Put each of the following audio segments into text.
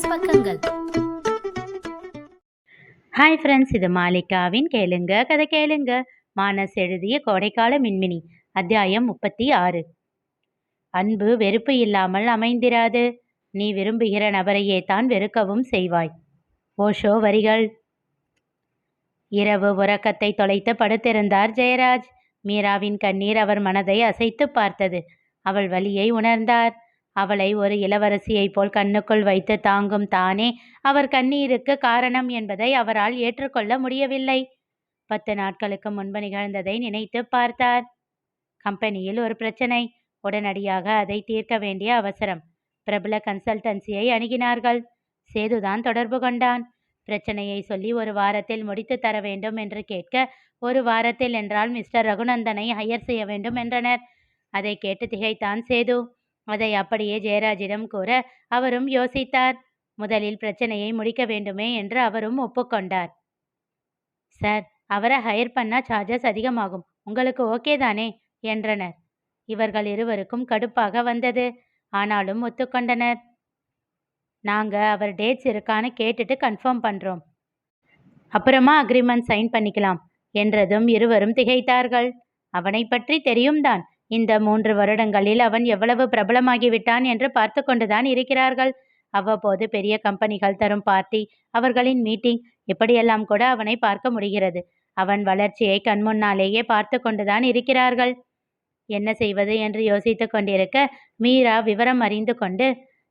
Business பக்கங்கள். Hi friends இது மாலிகாவின் கேளுங்க கதை கேளுங்க. மானஸ் எழுதிய கோடைக்கால மின்மினி அத்தியாயம் முப்பத்தி ஆறு. அன்பு வெறுப்பு இல்லாமல் அமைந்திராது. நீ விரும்புகிற நபரையே தான் வெறுக்கவும் செய்வாய். ஓஷோ வரிகள். இரவு உறக்கத்தை தொலைத்து படுத்திருந்தார் ஜெயராஜ். மீராவின் கண்ணீர் அவர் மனதை அசைத்து பார்த்தது. அவள் வலியை உணர்ந்தார். அவளை ஒரு இளவரசியைப் போல் கண்ணுக்குள் வைத்து தாங்கும் தானே அவர் கண்ணீருக்கு காரணம் என்பதை அவரால் ஏற்றுக்கொள்ள முடியவில்லை. பத்து நாட்களுக்கு முன்பு நிகழ்ந்ததை நினைத்து பார்த்தார். கம்பெனியில் ஒரு பிரச்சனை. உடனடியாக அதை தீர்க்க வேண்டிய அவசரம். பிரபல கன்சல்டன்சியை அணுகினார்கள். சேதுதான் தொடர்பு கொண்டான். பிரச்சனையை சொல்லி ஒரு வாரத்தில் முடித்து தர வேண்டும் என்று கேட்க ஒரு வாரத்தில் என்றால் மிஸ்டர் ரகுநந்தனை ஹையர் செய்ய வேண்டும் என்றனர். அதை கேட்டு திகைத்தான் சேது. அதை அப்படியே ஜெயராஜிடம் கூற அவரும் யோசித்தார். முதலில் பிரச்சனையை முடிக்க வேண்டுமே என்று அவரும் ஒப்புக்கொண்டார். சார் அவரை ஹையர் பண்ணா சார்ஜஸ் அதிகமாகும். உங்களுக்கு ஓகே தானே? என்றனர். இவர்கள் இருவருக்கும் கடுப்பாக வந்தது. ஆனாலும் ஒத்துக்கொண்டனர். நாங்க அவர் டேட்ஸ் இருக்கான்னு கேட்டுட்டு கன்ஃபார்ம் பண்றோம். அப்புறமா அக்ரிமெண்ட் சைன் பண்ணிக்கலாம் என்றதும் இருவரும் திகைத்தார்கள். அவனை பற்றி தெரியும்தான் இந்த மூன்று வருடங்களில் அவன் எவ்வளவு பிரபலமாகிவிட்டான் என்று பார்த்து கொண்டுதான் இருக்கிறார்கள். அவ்வப்போது பெரிய கம்பெனிகள் தரும் பார்ட்டி அவர்களின் மீட்டிங் இப்படியெல்லாம் கூட அவனை பார்க்க முடிகிறது. அவன் வளர்ச்சியை கண்முன்னாலேயே பார்த்து கொண்டுதான் இருக்கிறார்கள். என்ன செய்வது என்று யோசித்து கொண்டிருக்க மீரா விவரம் அறிந்து கொண்டு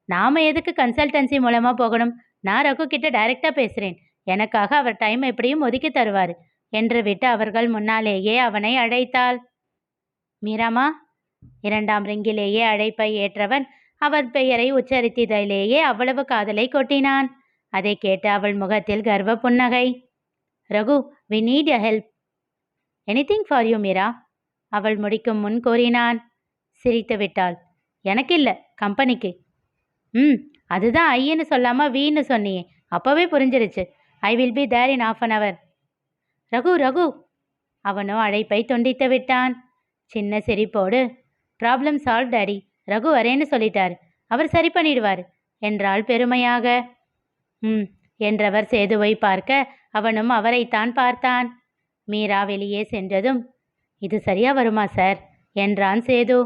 நாம எதுக்கு கன்சல்டன்சி மூலமா போகணும்? நான் ரகு கிட்ட டைரக்டா பேசுறேன். எனக்காக அவர் டைம் எப்படியும் ஒதுக்கி தருவார் என்று விட்டு அவர்கள் முன்னாலேயே அவனை அழைத்தாள். மீராமா? இரண்டாம் ரிங்கிலேயே அழைப்பை ஏற்றவன் அவர் பெயரை உச்சரித்ததிலேயே அவ்வளவு காதலை கொட்டினான். அதை கேட்டு அவள் முகத்தில் கர்வ புன்னகை. Raghu we need a help anything for you Meera? அவள் முடிக்கும் முன் கூறினான். சிரித்து விட்டாள். எனக்கு இல்லை கம்பெனிக்கு. ம் அதுதான் ஐயன்னு சொல்லாமல் வீன்னு சொன்னியே. அப்போவே புரிஞ்சிருச்சு. I will be there in half an hour Raghu Raghu! அவனோ அழைப்பை துண்டித்து விட்டான். சின்ன சிரிப்போடு ப்ராப்ளம் சால்வ் டாடி ரகு வரேன்னு சொல்லிட்டார். அவர் சரி பண்ணிடுவார். என்றாள் பெருமையாக. ம் என்றவர் சேதுவை பார்க்க அவனும் அவரைத்தான் பார்த்தான். மீரா வெளியே சென்றதும் இது சரியா வருமா சார்? என்றான் சேது.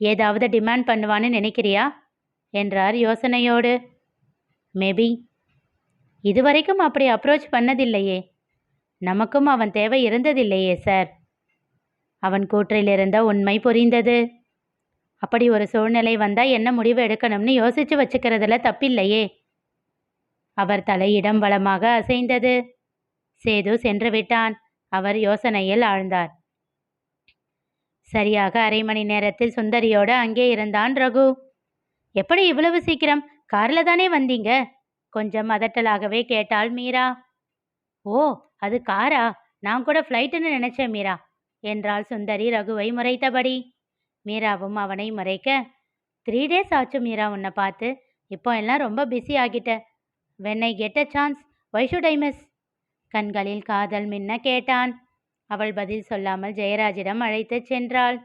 ஏதாவது டிமாண்ட் பண்ணுவான்னு நினைக்கிறியா? என்றார் யோசனையோடு. மேபி இதுவரைக்கும் அப்படி அப்ரோச் பண்ணதில்லையே. நமக்கும் அவன் தேவை இருந்ததில்லையே சார். அவன் கூற்றிலிருந்த உண்மை புரிந்தது. அப்படி ஒரு சூழ்நிலை வந்தா என்ன முடிவு எடுக்கணும்னு யோசிச்சு வச்சுக்கிறதுல தப்பில்லையே. அவர் தலையிடம் வளமாக அசைந்தது. சேது சென்று விட்டான். அவர் யோசனையில் ஆழ்ந்தார். சரியாக அரை மணி நேரத்தில் சுந்தரியோடு அங்கே இருந்தான் ரகு. எப்படி இவ்வளவு சீக்கிரம்? கார்ல தானே வந்தீங்க? கொஞ்சம் அதட்டலாகவே கேட்டாள் மீரா. ஓ அது காரா? நான் கூட ஃப்ளைட்டுன்னு நினைச்சேன் மீரா. என்றாள் சுந்தரி ரகுவை முறைத்தபடி. மீராவும் அவனை முறைக்க த்ரீ டேஸ் ஆச்சு மீரா உன்னை பார்த்து. இப்போ எல்லாம் ரொம்ப busy ஆகிட்ட. When I get a chance. Why should I miss கண்களில் காதல் மின்ன கேட்டான். அவள் பதில் சொல்லாமல் ஜெயராஜிடம் அழைத்து சென்றாள்.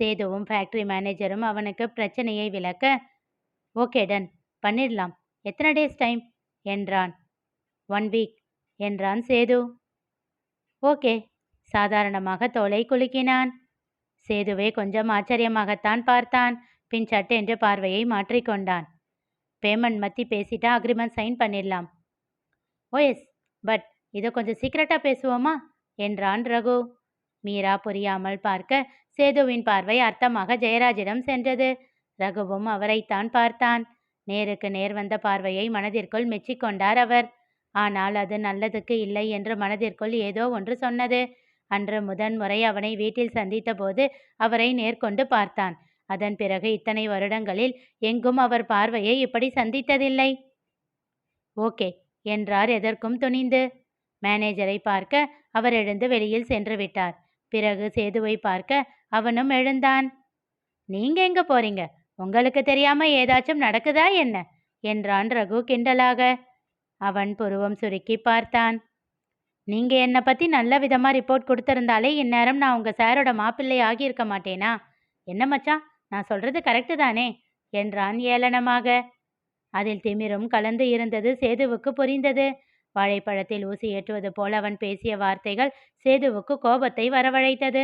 சேதுவும் ஃபேக்டரி மேனேஜரும் அவனுக்கு பிரச்சனையை விளக்க ஓகே டன் பண்ணிடலாம். எத்தனை டேஸ் டைம் என்றான். ஒன் வீக் என்றான் சேது. ஓகே சாதாரணமாக தோலை குலுக்கினான். சேதுவே கொஞ்சம் ஆச்சரியமாகத்தான் பார்த்தான். பின் சட்டென்று பார்வையை மாற்றிக்கொண்டான் பேமெண்ட் மத்தி பேசிட்டா அக்ரிமெண்ட் சைன் பண்ணிடலாம். ஓ எஸ் பட் இதை கொஞ்சம் சீக்கிரட்டாக பேசுவோமா? என்றான் ரகு. மீரா புரியாமல் பார்க்க சேதுவின் பார்வை அர்த்தமாக ஜெயராஜிடம் சென்றது. ரகுவும் அவரைத்தான் பார்த்தான். நேருக்கு நேர் வந்த பார்வையை மனதிற்குள் மெச்சிக்கொண்டார் அவர். ஆனால் அது நல்லதுக்கு இல்லை என்று மனதிற்குள் ஏதோ ஒன்று சொன்னது. அன்று முதன்முறை அவனை வீட்டில் சந்தித்த போது அவரை நேர்கொண்டு பார்த்தான். அதன் பிறகு இத்தனை வருடங்களில் எங்கும் அவர் பார்வையை இப்படி சந்தித்ததில்லை. ஓகே என்றார் எதற்கும் துணிந்து. மேனேஜரை பார்க்க அவர் எழுந்து வெளியில் சென்று விட்டார். பிறகு சேதுவை பார்க்க அவனும் எழுந்தான். நீங்க எங்க போறீங்க? உங்களுக்கு தெரியாம ஏதாச்சும் நடக்குதா என்ன? என்றான் ரகு கிண்டலாக. அவன் புருவம் சுருக்கி பார்த்தான். நீங்கள் என்னை பற்றி நல்ல விதமாக ரிப்போர்ட் கொடுத்துருந்தாலே இந்நேரம் நான் உங்கள் சாரோட மாப்பிள்ளை ஆகியிருக்க மாட்டேனா? என்ன மச்சான்? நான் சொல்கிறது கரெக்டு தானே? என்றான் ஏளனமாக. அதில் திமிரும் கலந்து இருந்தது சேதுவுக்கு புரிந்தது. வாழைப்பழத்தில் ஊசி ஏற்றுவது போல் அவன் பேசிய வார்த்தைகள் சேதுவுக்கு கோபத்தை வரவழைத்தது.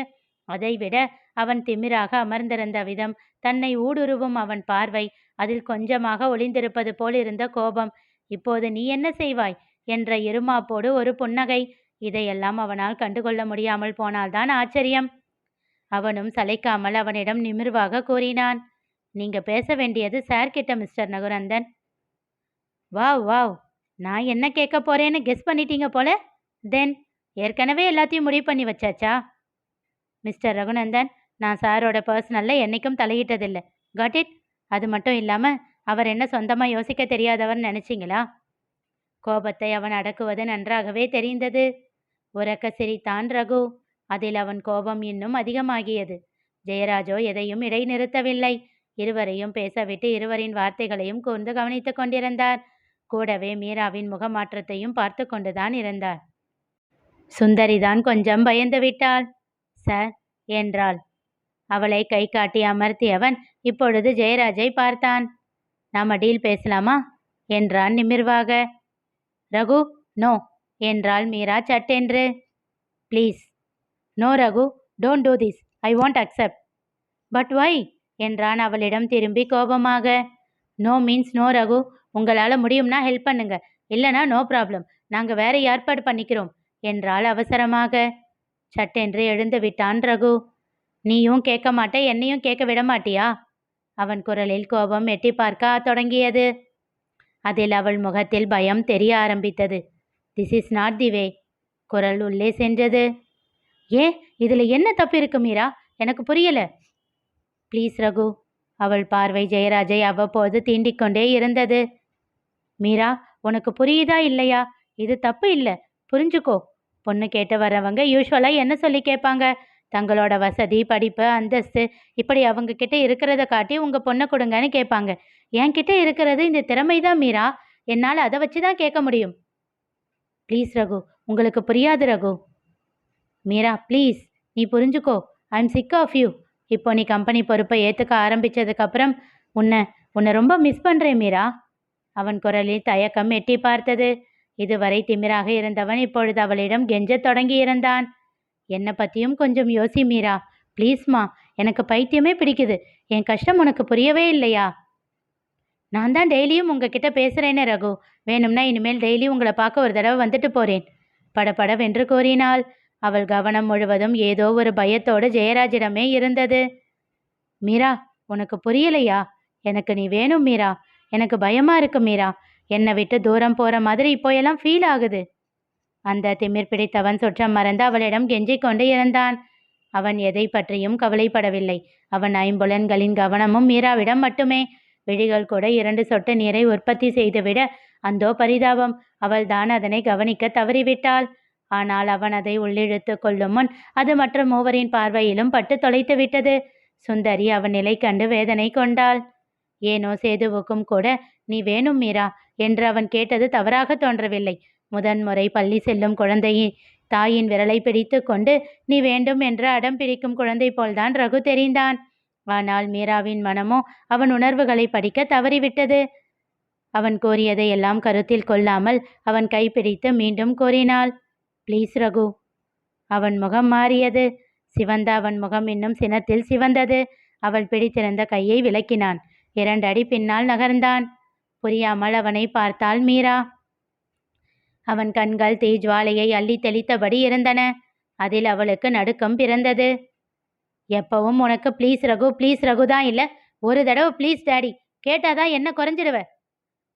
அதைவிட அவன் திமிராக அமர்ந்திருந்த விதம் தன்னை ஊடுருவும் அவன் பார்வை அதில் கொஞ்சமாக ஒளிந்திருப்பது போல் இருந்த கோபம். இப்போது நீ என்ன செய்வாய்? என்ற இருமாப்போடு ஒரு புன்னகை. இதையெல்லாம் அவனால் கண்டுகொள்ள முடியாமல் போனால்தான் ஆச்சரியம். அவனும் சளைக்காமல் அவனிடம் நிமிர்வாக கூறினான். நீங்க பேச வேண்டியது சார் கிட்ட மிஸ்டர் நகுநந்தன். Wow wow! நான் என்ன கேட்க போறேன்னு கெஸ் பண்ணிட்டீங்க போல. தென் ஏற்கனவே எல்லாத்தையும் முடிவு பண்ணி வச்சாச்சா? மிஸ்டர் ரகுநந்தன் நான் சாரோட பர்சனலில் என்றைக்கும் தலையிட்டதில்லை. காட் இட் அது மட்டும் இல்லாமல் அவர் என்ன சொந்தமாக யோசிக்க தெரியாதவர்னு நினச்சிங்களா? கோபத்தை அவன் அடக்குவது நன்றாகவே தெரிந்தது. உறக்க சிரித்தான் ரகு. அதில் அவன் கோபம் இன்னும் அதிகமாகியது. ஜெயராஜோ எதையும் இடைநிறுத்தவில்லை. இருவரையும் பேசவிட்டு இருவரின் வார்த்தைகளையும் கூர்ந்து கவனித்துக் கொண்டிருந்தார். கூடவே மீராவின் முகமாற்றத்தையும் பார்த்து கொண்டுதான் இருந்தார். சுந்தரிதான் கொஞ்சம் பயந்து விட்டாள். சார் என்றாள். அவளை கை காட்டி அமர்த்தியவன் இப்பொழுது ஜெயராஜை பார்த்தான். நாம டீல் பேசலாமா? என்றான் நிமிர்வாக. ரகு நோ என்றாள் மீரா சட்டென்று. Please no Raghu don't do this I want accept but why என்றான் அவளிடம் திரும்பி கோபமாக. No means no Raghu. உங்களால் முடியும்னா ஹெல்ப் பண்ணுங்க. இல்லைனா நோ ப்ராப்ளம் நாங்கள் வேற ஏற்பாடு பண்ணிக்கிறோம் என்றாள் அவசரமாக. சட்டென்று எழுந்து விட்டான் ரகு. நீயும் கேட்க மாட்டே என்னையும் கேட்க விட மாட்டியா? அவன் குரலில் கோபம் எட்டி பார்க்க தொடங்கியது. அதில் அவள் முகத்தில் பயம் தெரிய ஆரம்பித்தது. This is not the way குரல் உள்ளே சென்றது. ஏ இதில் என்ன தப்பு இருக்கு மீரா? எனக்கு புரியல. ப்ளீஸ் ரகு. அவள் பார்வை ஜெயராஜை அவ்வப்போது தீண்டிக்கொண்டே இருந்தது. மீரா உனக்கு புரியுதா இல்லையா? இது தப்பு இல்லை. புரிஞ்சுக்கோ. பொண்ணு கேட்டு வரவங்க யூஸ்வலாக என்ன சொல்லி கேட்பாங்க? தங்களோட வசதி படிப்பு அந்தஸ்து இப்படி அவங்க கிட்ட இருக்கிறத காட்டி உங்கள் பொண்ணை கொடுங்கன்னு கேட்பாங்க. என்கிட்ட இருக்கிறது இந்த திறமை தான் மீரா. என்னால் அதை வச்சு தான் கேட்க முடியும். ப்ளீஸ் ரகு உங்களுக்கு புரியாது ரகு. மீரா ப்ளீஸ் நீ புரிஞ்சுக்கோ. I am sick of you இப்போ நீ கம்பெனி பொறுப்பை ஏற்றுக்க ஆரம்பித்ததுக்கப்புறம் உன்னை உன்னை ரொம்ப மிஸ் பண்ணுறேன் மீரா. அவன் குரலில் தயக்கம் எட்டி பார்த்தது. இதுவரை திமிராக இருந்தவன் இப்பொழுது அவளிடம் கெஞ்சத் தொடங்கியிருந்தான் என்னை பற்றியும் கொஞ்சம் யோசி மீரா. ப்ளீஸ்மா எனக்கு பைத்தியமே பிடிக்குது. என் கஷ்டம் உனக்கு புரியவே இல்லையா? நான் தான் டெய்லியும் உங்ககிட்ட பேசுகிறேனே ரகு. வேணும்னா இனிமேல் டெய்லி உங்களை பார்க்க ஒரு தடவை வந்துட்டு போகிறேன் படபடவென்று கூறினாள். அவள் கவனம் முழுவதும் ஏதோ ஒரு பயத்தோடு ஜெயராஜிடமே இருந்தது. மீரா உனக்கு புரியலையா? எனக்கு நீ வேணும் மீரா. எனக்கு பயமா இருக்கு மீரா. என்னை விட்டு தூரம் போற மாதிரி இப்போ எல்லாம் ஃபீல் ஆகுது. அந்த திமிர் பிடித்தவன் சுற்றம் மறந்து அவளிடம் கெஞ்சிக் கொண்டு இருந்தான். அவன் எதை பற்றியும் கவலைப்படவில்லை. அவன் ஐம்புலன்களின் கவனமும் மீராவிடம் மட்டுமே. விழிகள் கூட இரண்டு சொட்டு நீரை உற்பத்தி செய்துவிட அந்தோ பரிதாபம். அவள்தான் அதனை கவனிக்க தவறிவிட்டாள். ஆனால் அவன் அதை உள்ளிழுத்து கொள்ளும் முன் அது மற்ற மூவரின் பார்வையிலும் பட்டு தொலைத்து விட்டது. சுந்தரி அவன் நிலை கண்டு வேதனை கொண்டாள். ஏனோ சேதுவுக்கும் கூட நீ வேணும் மீரா என்று அவன் கேட்டது தவறாக தோன்றவில்லை. முதன்முறை பள்ளி செல்லும் குழந்தையை தாயின் விரலை பிடித்து கொண்டு நீ வேண்டும் என்று அடம் பிடிக்கும் குழந்தை போல்தான் ரகு தெரிந்தான். ஆனால் மீராவின் மனமோ அவன் உணர்வுகளை படிக்க தவறிவிட்டது. அவன் கோரியதை எல்லாம் கருத்தில் கொள்ளாமல் அவன் கைப்பிடித்து மீண்டும் கோரினாள் ப்ளீஸ் ரகு. அவன் முகம் மாறியது. சிவந்த அவன் முகம் இன்னும் சினத்தில் சிவந்தது. அவள் பிடித்திருந்த கையை விலக்கினான். இரண்டு அடி பின்னால் நகர்ந்தான். புரியாமல் அவனை பார்த்தாள் மீரா. அவன் கண்கள் தீஜ்வாலையை அள்ளி தெளித்தபடி இருந்தன. அதில் அவளுக்கு நடுக்கம் பிறந்தது. எப்பவும் உனக்கு ப்ளீஸ் ரகு ப்ளீஸ் ரகு தான் இல்லை. ஒரு தடவை ப்ளீஸ் டேடி கேட்டாதான் என்ன குறைஞ்சிடுவ?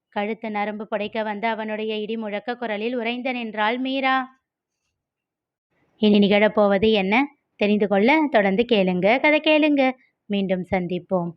கழுத்து நரம்பு புடைக்க வந்த அவனுடைய இடி முழக்க குரலில் உறைந்த நின்றாள் மீரா. இனி நிகழப்போவது என்ன? தெரிந்து கொள்ள தொடர்ந்து கேளுங்க. கதை கேளுங்க. மீண்டும் சந்திப்போம்.